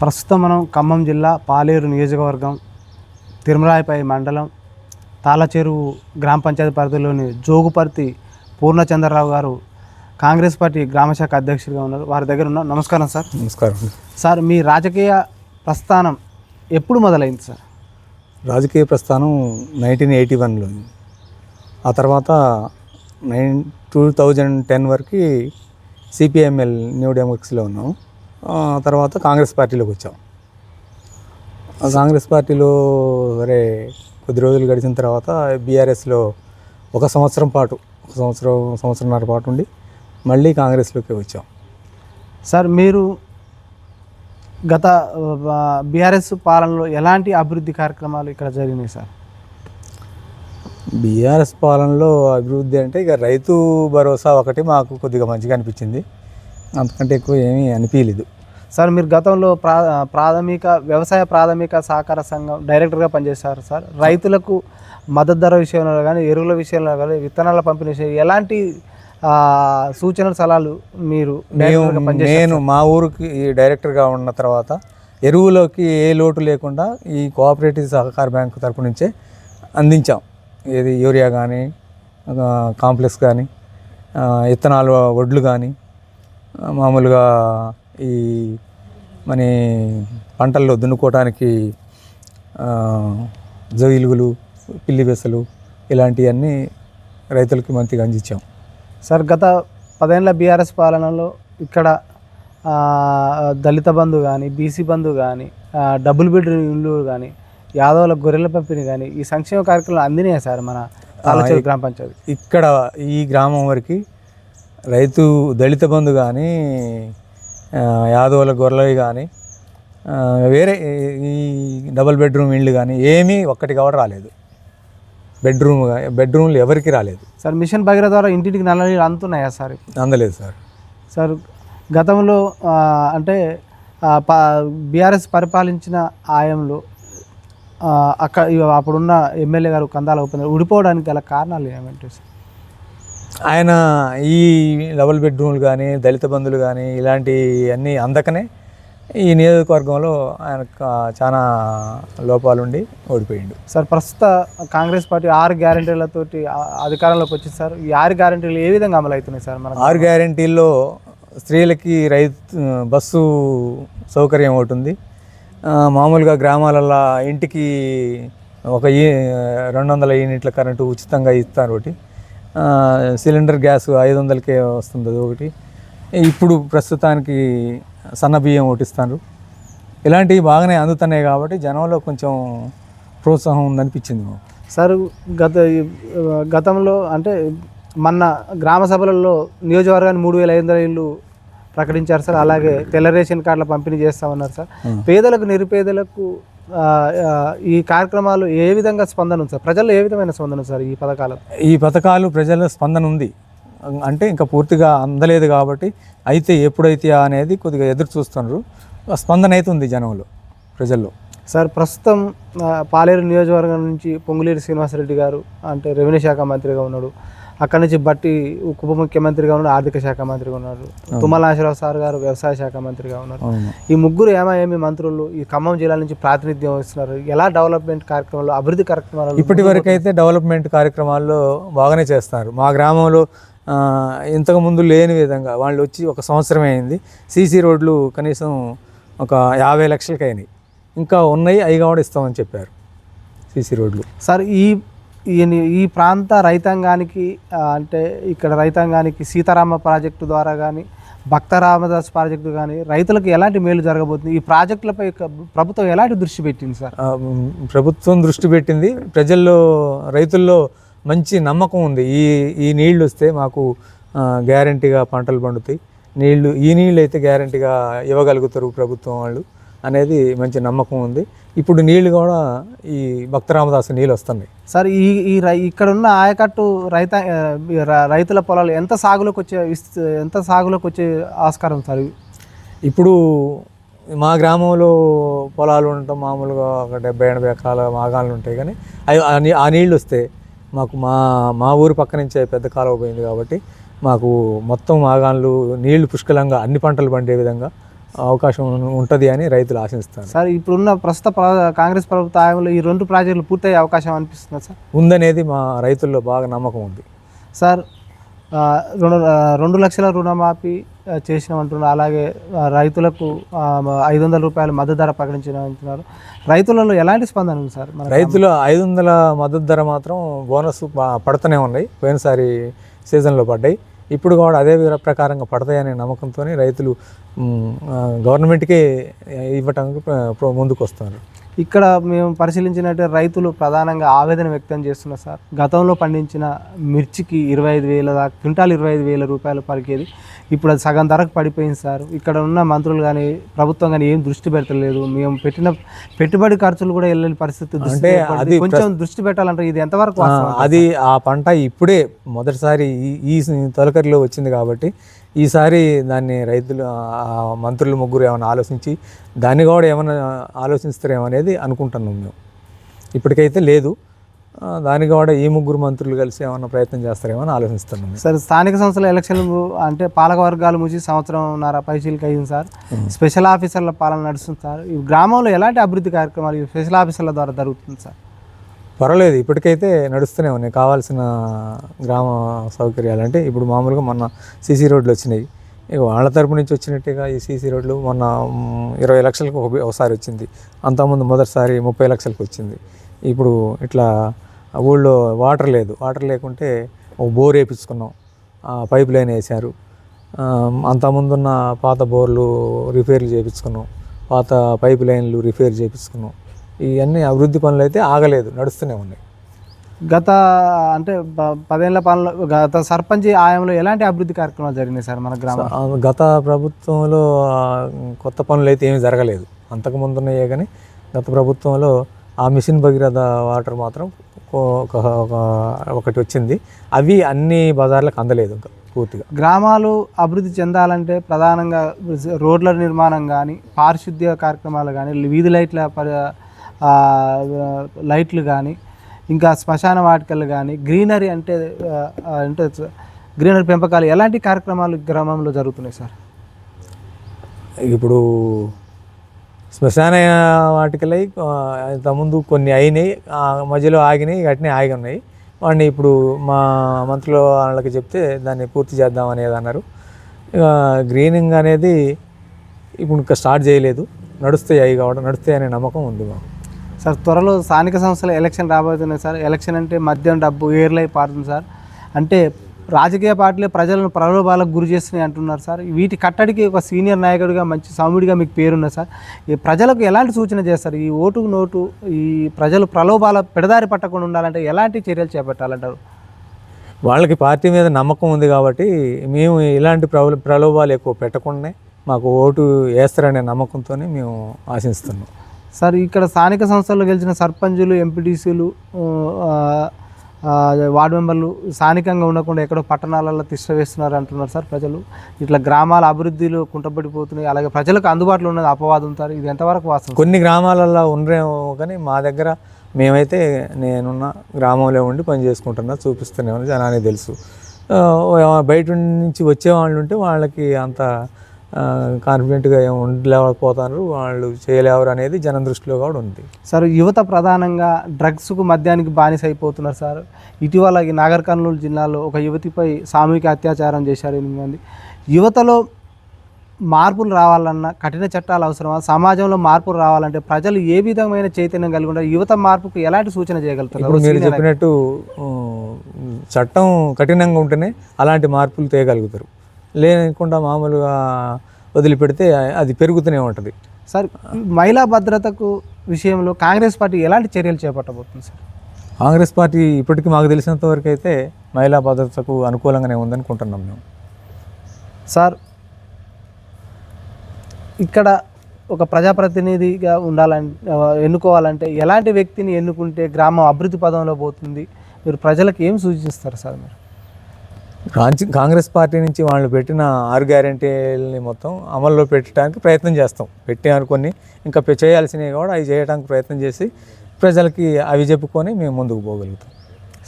ప్రస్తుతం మనం ఖమ్మం జిల్లా పాలేరు నియోజకవర్గం తిరుమలాయపై మండలం తాళచెరువు గ్రామ పంచాయతీ పరిధిలోని జోగుపర్తి పూర్ణచంద్రరావు గారు కాంగ్రెస్ పార్టీ గ్రామశాఖ అధ్యక్షుడిగా ఉన్నారు. వారి దగ్గర ఉన్న. నమస్కారం సార్. నమస్కారం. సార్ మీ రాజకీయ ప్రస్థానం ఎప్పుడు మొదలైంది సార్? రాజకీయ ప్రస్థానం నైన్టీన్ ఎయిటీ వన్లో. ఆ తర్వాత నైన్ టూ థౌజండ్ టెన్ వరకు సిపిఎంఎల్ న్యూ డెమోక్రసీలో ఉన్నాం. ఆ తర్వాత కాంగ్రెస్ పార్టీలోకి వచ్చాం. కాంగ్రెస్ పార్టీలో సరే కొద్ది రోజులు గడిచిన తర్వాత బీఆర్ఎస్లో ఒక సంవత్సరం పాటు ఒక సంవత్సరం సంవత్సరంన్నర పాటు ఉండి మళ్ళీ కాంగ్రెస్లోకి వచ్చాం. సార్ మీరు గత బీఆర్ఎస్ పాలనలో ఎలాంటి అభివృద్ధి కార్యక్రమాలు ఇక్కడ జరిగినాయి సార్? బీఆర్ఎస్ పాలనలో అభివృద్ధి అంటే ఇక రైతు భరోసా ఒకటి మాకు కొద్దిగా మంచిగా అనిపించింది. అంతకంటే ఎక్కువ ఏమీ అనిపించలేదు. సార్ మీరు గతంలో ప్రా ప్రాథమిక వ్యవసాయ ప్రాథమిక సహకార సంఘం డైరెక్టర్గా పనిచేశారు సార్. రైతులకు మద్దతు ధర విషయంలో కానీ ఎరువుల విషయంలో కానీ విత్తనాల పంపిణీ విషయం ఎలాంటి సూచనలు సలహాలు మీరు నేను మా ఊరికి డైరెక్టర్గా ఉన్న తర్వాత ఎరువులోకి ఏ లోటు లేకుండా ఈ కోఆపరేటివ్ సహకార బ్యాంకు తరపు నుంచే అందించాం. ఏది యూరియా కానీ కాంప్లెక్స్ కానీ ఇత్తనాలు వడ్లు కానీ మామూలుగా ఈ మన పంటల్లో దున్నుకోవడానికి ఆ, జైలుగులు పిల్లి బెసలు ఇలాంటివన్నీ రైతులకి మంచిగా అందించాం. సార్ గత పదేళ్ళ బీఆర్ఎస్ పాలనలో ఇక్కడ దళిత బంధు కానీ బీసీ బంధు కానీ డబుల్ బెడ్రూమ్ ఇల్లు కానీ యాదవుల గొర్రెల పంపిణీ కానీ ఈ సంక్షేమ కార్యక్రమాలు అందినాయి సార్ మన తాళచేరు గ్రామ పంచాయతీ? ఇక్కడ ఈ గ్రామం వరకు రైతు దళిత బంధు కానీ యాదవుల గొర్రెలవి కానీ వేరే ఈ డబుల్ బెడ్రూమ్ ఇళ్ళు కానీ ఏమీ ఒక్కటి కూడా రాలేదు. బెడ్రూమ్ బెడ్రూమ్లు ఎవరికి రాలేదు. సార్ మిషన్ భగీరథ ద్వారా ఇంటింటికి నల్ల నీళ్ళు అందుతున్నాయా సార్? అందలేదు సార్. సార్ గతంలో అంటే బీఆర్ఎస్ పరిపాలించిన ఆయంలో అక్కడ అప్పుడున్న ఎమ్మెల్యే గారు కందాల ఉపేంద్ర ఊడిపోవడానికి గల కారణాలు ఏమంటే సార్? ఆయన ఈ డబుల్ బెడ్రూమ్లు కానీ దళిత బంధువులు కానీ ఇలాంటి అన్నీ అందకనే ఈ నియోజకవర్గంలో ఆయనకు చాలా లోపాలుండి ఓడిపోయిండు. సార్ ప్రస్తుత కాంగ్రెస్ పార్టీ ఆరు గ్యారెంటీలతోటి అధికారంలోకి వచ్చింది సార్. ఈ ఆరు గ్యారెంటీలు ఏ విధంగా అమలు అవుతున్నాయి సార్ మన ఆరు గ్యారంటీల్లో స్త్రీలకి రైతు బస్సు సౌకర్యం ఒకటి ఉంది. ఆ, మామూలుగా గ్రామాలలో ఇంటికి ఒక రెండు వందల యూనిట్ల కరెంటు ఉచితంగా ఇస్తారు ఒకటి. సిలిండర్ గ్యాస్ ఐదు వందలకే వస్తుంది అది ఒకటి. ఇప్పుడు ప్రస్తుతానికి సన్న బియ్యం ఒకటి ఇస్తారు ఇలాంటివి బాగానే అందుతున్నాయి కాబట్టి జనంలో కొంచెం ప్రోత్సాహం ఉందనిపించింది సార్ గత గతంలో అంటే మొన్న గ్రామ సభలలో నియోజకవర్గాన్ని మూడు వేల ఐదు వందల ఇళ్ళు ప్రకటించారు సార్. అలాగే తెల్ల రేషన్ కార్డుల పంపిణీ చేస్తామన్నారు సార్. పేదలకు నిరుపేదలకు ఈ కార్యక్రమాలు ఏ విధంగా స్పందన ఉంది సార్? ప్రజల్లో ఏ విధమైన స్పందన ఉంది సార్ ఈ పథకాలు? ఈ పథకాలు ప్రజల స్పందన ఉంది. అంటే ఇంకా పూర్తిగా అందలేదు కాబట్టి అయితే ఎప్పుడైతే అనేది కొద్దిగా ఎదురు చూస్తున్నారు. స్పందన అయితే ఉంది జనంలో ప్రజల్లో. సార్ ప్రస్తుతం పాలేరు నియోజకవర్గం నుంచి పొంగులేరు శ్రీనివాసరెడ్డి గారు అంటే రెవెన్యూ శాఖ మంత్రిగా ఉన్నాడు. అక్కడి నుంచి బట్టి ఉప ముఖ్యమంత్రిగా ఉన్నాడు ఆర్థిక శాఖ మంత్రిగా ఉన్నారు. తుమ్మల నాగేశ్వరరావు సార్ గారు వ్యవసాయ శాఖ మంత్రిగా ఉన్నారు. ఈ ముగ్గురు ఏమేమి మంత్రులు ఈ ఖమ్మం జిల్లా నుంచి ప్రాతినిధ్యం వహిస్తున్నారు? ఎలా డెవలప్మెంట్ కార్యక్రమాలు అభివృద్ధి కార్యక్రమాలు ఇప్పటి వరకు అయితే డెవలప్మెంట్ కార్యక్రమాల్లో బాగానే చేస్తున్నారు మా గ్రామంలో ఆ, ఇంతకు ముందు లేని విధంగా వాళ్ళు వచ్చి ఒక సంవత్సరం అయింది. సీసీ రోడ్లు కనీసం ఒక యాభై లక్షలకి అయినాయి ఇంకా ఉన్నాయి అవి కూడా ఇస్తామని చెప్పారు. సీసీ రోడ్లు. సార్ ఈ ఈ ఈ ప్రాంత రైతాంగానికి అంటే ఇక్కడ రైతాంగానికి సీతారామ ప్రాజెక్టు ద్వారా కానీ భక్త రామదాస్ ప్రాజెక్టు కానీ రైతులకు ఎలాంటి మేలు జరగబోతుంది? ఈ ప్రాజెక్టులపై ప్రభుత్వం ఎలాంటి దృష్టి పెట్టింది సార్? ప్రభుత్వం దృష్టి పెట్టింది. ప్రజల్లో రైతుల్లో మంచి నమ్మకం ఉంది. ఈ ఈ నీళ్ళు వస్తే మాకు గ్యారంటీగా పంటలు పండుతాయి. నీళ్ళు ఈ నీళ్ళు అయితే గ్యారంటీగా ఇవ్వగలుగుతారు ప్రభుత్వం వాళ్ళు అనేది మంచి నమ్మకం ఉంది. ఇప్పుడు నీళ్ళు కూడా ఈ భక్తరామదాసు నీళ్ళు వస్తున్నాయి సార్ ఈ ఈ ఇక్కడ ఉన్న ఆయకట్టు రైత రైతుల పొలాలు ఎంత సాగులోకి వచ్చే ఎంత సాగులోకి వచ్చే ఆస్కారం సార్? ఇప్పుడు మా గ్రామంలో పొలాలు ఉండటం మామూలుగా ఒక డెబ్బై ఎనభై ఎకరాల మాగాళ్ళు ఉంటాయి కానీ అవి ఆ నీళ్ళు వస్తే మాకు మా మా ఊరు పక్క నుంచే పెద్ద కాలువ పోయింది కాబట్టి మాకు మొత్తం మాగాన్లు నీళ్ళు పుష్కలంగా అన్ని పంటలు పండే విధంగా అవకాశం ఉంటుంది అని రైతులు ఆశిస్తారు సార్ ఇప్పుడున్న ప్రస్తుత ప్ర- కాంగ్రెస్ ప్రభుత్వ హయాంలో ఈ రెండు ప్రాజెక్టులు పూర్తయ్యే అవకాశం అనిపిస్తుంది సార్? ఉందనేది మా రైతుల్లో బాగా నమ్మకం ఉంది. సార్ రెండు రెండు లక్షల రుణమాఫీ చేసినామంటున్నారు. అలాగే రైతులకు ఐదు వందల రూపాయలు మద్దతు ధర ప్రకటించిన అంటున్నారు రైతులలో ఎలాంటి స్పందన ఉంది సార్? రైతులు ఐదు వందల మద్దతు ధర మాత్రం బోనస్ పడుతూనే ఉన్నాయి. పోయినసారి సీజన్లో పడ్డాయి. ఇప్పుడు కూడా అదే విధ ప్రకారంగా పడతాయనే నమ్మకంతో రైతులు గవర్నమెంట్కే ఇవ్వటానికి ప్ర- ముందుకు వస్తున్నారు ఇక్కడ మేము పరిశీలించినట్టు రైతులు ప్రధానంగా ఆవేదన వ్యక్తం చేస్తున్నారు సార్ గతంలో పండించిన మిర్చికి ఇరవై ఐదు వేల దాకా క్వింటాల్ ఇరవై ఐదు వేల రూపాయలు పలికేది ఇప్పుడు అది సగం ధరకు పడిపోయింది సార్ ఇక్కడ ఉన్న మంత్రులు కానీ ప్రభుత్వం కానీ ఏం దృష్టి పెట్టలేదు మేము పెట్టిన పెట్టుబడి ఖర్చులు కూడా వెళ్ళని పరిస్థితి అంటే. అది కొంచెం దృష్టి పెట్టాలంటే ఇది ఎంతవరకు? అది ఆ పంట ఇప్పుడే మొదటిసారి ఈ తొలకరిలో వచ్చింది కాబట్టి ఈసారి దాన్ని రైతులు మంత్రులు ముగ్గురు ఏమైనా ఆలోచించి దాన్ని కూడా ఏమైనా ఆలోచిస్తారేమో అనేది అనుకుంటున్నాం మేము. ఇప్పటికైతే లేదు. దానికి కూడా ఈ ముగ్గురు మంత్రులు కలిసి ఏమైనా ప్రయత్నం చేస్తారేమో అని ఆలోచిస్తున్నాం. సార్ స్థానిక సంస్థల ఎలక్షన్లు అంటే పాలక వర్గాలు ముచ్చి సంవత్సరంన్నర పైచీలకి అయింది సార్. స్పెషల్ ఆఫీసర్ల పాలన నడుస్తుంది సార్. ఈ గ్రామంలో ఎలాంటి అభివృద్ధి కార్యక్రమాలు స్పెషల్ ఆఫీసర్ల ద్వారా జరుగుతుంది సార్? పర్వాలేదు ఇప్పటికైతే నడుస్తూనే ఉన్నాయి. కావాల్సిన గ్రామ సౌకర్యాలు అంటే ఇప్పుడు మామూలుగా మొన్న సీసీ రోడ్లు వచ్చినాయి. ఇక వాళ్ళ తరపు నుంచి వచ్చినట్టుగా ఈ సీసీ రోడ్లు మొన్న ఇరవై లక్షలకు ఒక- ఒకసారి వచ్చింది. అంతకుముందు మొదటిసారి ముప్పై లక్షలకు వచ్చింది. ఇప్పుడు ఇట్లా ఊళ్ళో వాటర్ లేదు. వాటర్ లేకుంటే ఒక బోర్ వేయించుకున్నాం పైప్ లైన్ వేశారు అంతకుముందున్న పాత బోర్లు రిపేర్లు చేయించుకున్నాం పాత పైప్ లైన్లు రిపేర్ చేయించుకున్నాం ఇవన్నీ అభివృద్ధి పనులు అయితే ఆగలేదు నడుస్తూనే ఉన్నాయి. గత అంటే పదేళ్ళ పాలన గత సర్పంచ్ ఆయంలో ఎలాంటి అభివృద్ధి కార్యక్రమాలు జరిగినాయి సార్ మన గ్రామం? గత ప్రభుత్వంలో కొత్త పనులు అయితే ఏమీ జరగలేదు. అంతకు ముందు ఉన్నాయే కానీ గత ప్రభుత్వంలో ఆ మిషన్ భగీరథ వాటర్ మాత్రం ఒక- ఒక- ఒక- ఒకటి వచ్చింది. అవి అన్ని బజార్లకు అందలేదు ఇంకా పూర్తిగా. గ్రామాలు అభివృద్ధి చెందాలంటే ప్రధానంగా రోడ్ల నిర్మాణం కానీ పారిశుద్ధ్య కార్యక్రమాలు కానీ వీధి లైట్ల లైట్లు కానీ ఇంకా శ్మశాన వాటికలు కానీ గ్రీనరీ అంటే అంటే గ్రీనరీ పెంపకాలు ఎలాంటి కార్యక్రమాలు గ్రామంలో జరుగుతున్నాయి సార్? ఇప్పుడు శ్మశాన వాటికలై ఇంతకుముందు కొన్ని అయినాయి మధ్యలో ఆగినాయి అట్నే ఆగి ఉన్నాయి వాడిని ఇప్పుడు మా మంత్రిలో వాళ్ళకి చెప్తే దాన్ని పూర్తి చేద్దాం అనేది అన్నారు. గ్రీనింగ్ అనేది ఇప్పుడు ఇంకా స్టార్ట్ చేయలేదు. నడుస్తాయి అవి కావడం నడుస్తాయి అనే నమ్మకం ఉంది మాకు. సార్ త్వరలో స్థానిక సంస్థల ఎలక్షన్ రాబోతున్నాయి సార్. ఎలక్షన్ అంటే మద్యం డబ్బు ఏర్లై పారుతుంది సార్. అంటే రాజకీయ పార్టీలే ప్రజలను ప్రలోభాలకు గురి చేస్తున్నాయి అంటున్నారు సార్. వీటి కట్టడికి ఒక సీనియర్ నాయకుడిగా మంచి సౌముడిగా మీకు పేరున్న సార్. ఈ ప్రజలకు ఎలాంటి సూచన చేస్తారు? ఈ ఓటు నోటు ఈ ప్రజలు ప్రలోభాల పెడదారి పట్టకుండా ఉండాలంటే ఎలాంటి చర్యలు చేపట్టాలంటారు? వాళ్ళకి పార్టీ మీద నమ్మకం ఉంది కాబట్టి మేము ఇలాంటి ప్రలోభాలు ఎక్కువ పెట్టకుండానే మాకు ఓటు వేస్తారనే నమ్మకంతోనే మేము ఆశిస్తున్నాం. సార్ ఇక్కడ స్థానిక సంస్థల్లో గెలిచిన సర్పంచులు ఎంపీటీసీలు వార్డు మెంబర్లు స్థానికంగా ఉండకుండా ఎక్కడో పట్టణాలలో తిష్ట వేస్తున్నారు అంటున్నారు సార్ ప్రజలు. ఇట్లా గ్రామాల అభివృద్ధిలో కుంటపడిపోతున్నాయి. అలాగే ప్రజలకు అందుబాటులో ఉన్నది అపవాదం సార్. ఇది ఎంతవరకు వాస్తవం కొన్ని గ్రామాలలో ఉండరేమో కానీ మా దగ్గర మేమైతే నేనున్న గ్రామంలో ఉండి పని చేసుకుంటున్నా చూపిస్తున్నామని జనానికి తెలుసు. బయట నుంచి వచ్చే వాళ్ళు ఉంటే వాళ్ళకి అంత కాన్ఫిడెంట్గా ఉండలేకపోతారు వాళ్ళు చేయలేవరు అనేది జనం దృష్టిలో కూడా ఉంది. సార్ యువత ప్రధానంగా డ్రగ్స్కు మద్యానికి బానిస అయిపోతున్నారు సార్. ఇటీవల ఈ నాగర్ కర్నూలు జిల్లాలో ఒక యువతిపై సామూహిక అత్యాచారం చేశారు ఎనిమిది మంది. యువతలో మార్పులు రావాలన్నా కఠిన చట్టాలు అవసరమా? సమాజంలో మార్పులు రావాలంటే ప్రజలు ఏ విధమైన చైతన్యం కలిగి ఉంటారు యువత మార్పుకు ఎలాంటి సూచన చేయగలుగుతారు? మీరు చెప్పినట్టు చట్టం కఠినంగా ఉంటేనే అలాంటి మార్పులు తేయగలుగుతారు లేకుండా మామూలుగా వదిలిపెడితే అది పెరుగుతూనే ఉంటుంది. సార్ మహిళా భద్రతకు విషయంలో కాంగ్రెస్ పార్టీ ఎలాంటి చర్యలు చేపట్టబోతుంది సార్? కాంగ్రెస్ పార్టీ ఇప్పటికీ మాకు తెలిసినంత వరకు అయితే మహిళా భద్రతకు అనుకూలంగానే ఉందనుకుంటున్నాం మేము. సార్ ఇక్కడ ఒక ప్రజాప్రతినిధిగా ఉండాలంటే ఎన్నుకోవాలంటే ఎలాంటి వ్యక్తిని ఎన్నుకుంటే గ్రామం అభివృద్ధి పదంలో పోతుంది? మీరు ప్రజలకు ఏం సూచిస్తారు సార్ మీరు? కాంగ్రెస్ పార్టీ నుంచి వాళ్ళు పెట్టిన ఆరు గ్యారంటీలని మొత్తం అమల్లో పెట్టడానికి ప్రయత్నం చేస్తాం. పెట్టి అనుకొని ఇంకా చేయాల్సినవి కూడా అవి చేయడానికి ప్రయత్నం చేసి ప్రజలకి అవి చెప్పుకొని మేము ముందుకు పోగలుగుతాం.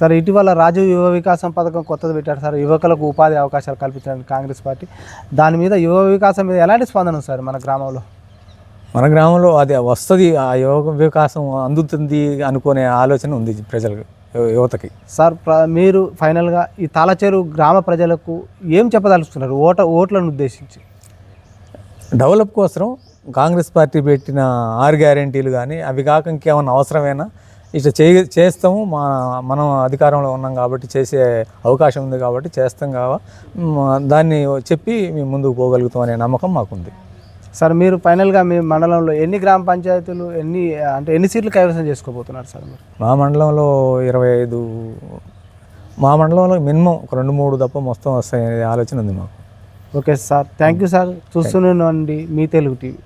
సార్ ఇటీవల రాజీవ్ యువ వికాసం పథకం కొత్తది పెట్టారు సార్. యువకులకు ఉపాధి అవకాశాలు కల్పించడానికి కాంగ్రెస్ పార్టీ. దాని మీద యువ వికాసం మీద ఎలాంటి స్పందన సార్ మన గ్రామంలో? మన గ్రామంలో అది వస్తుంది. ఆ యోగ వికాసం అందుతుంది అనుకునే ఆలోచన ఉంది ప్రజలకు. యువతకి. సార్ మీరు ఫైనల్గా ఈ తాళచేరు గ్రామ ప్రజలకు ఏం చెప్పదలుచుకున్నారు? ఓట ఓట్లను ఉద్దేశించి. డెవలప్ కోసం కాంగ్రెస్ పార్టీ పెట్టిన ఆరు గ్యారెంటీలు కానీ అవి కాక ఇంకేమన్నా అవసరమైనా? ఇట్లా చే చేస్తాము మా మనం అధికారంలో ఉన్నాం కాబట్టి చేసే అవకాశం ఉంది కాబట్టి చేస్తాం కావా దాన్ని చెప్పి మేము ముందుకు పోగలుగుతాం అనే నమ్మకం మాకుంది. సార్ మీరు ఫైనల్గా మీ మండలంలో ఎన్ని గ్రామ పంచాయతీలు ఎన్ని అంటే ఎన్ని సీట్లు కైవసం చేసుకోబోతున్నారు సార్ మీరు? మా మండలంలో ఇరవై ఐదు మా మండలంలో మినిమం ఒక రెండు మూడు తప్ప మొత్తం వస్తాయనే ఆలోచన ఉంది మాకు. Okay sir thank you sir చూస్తూనే ఉండండి మీ తెలుగు టీవీ.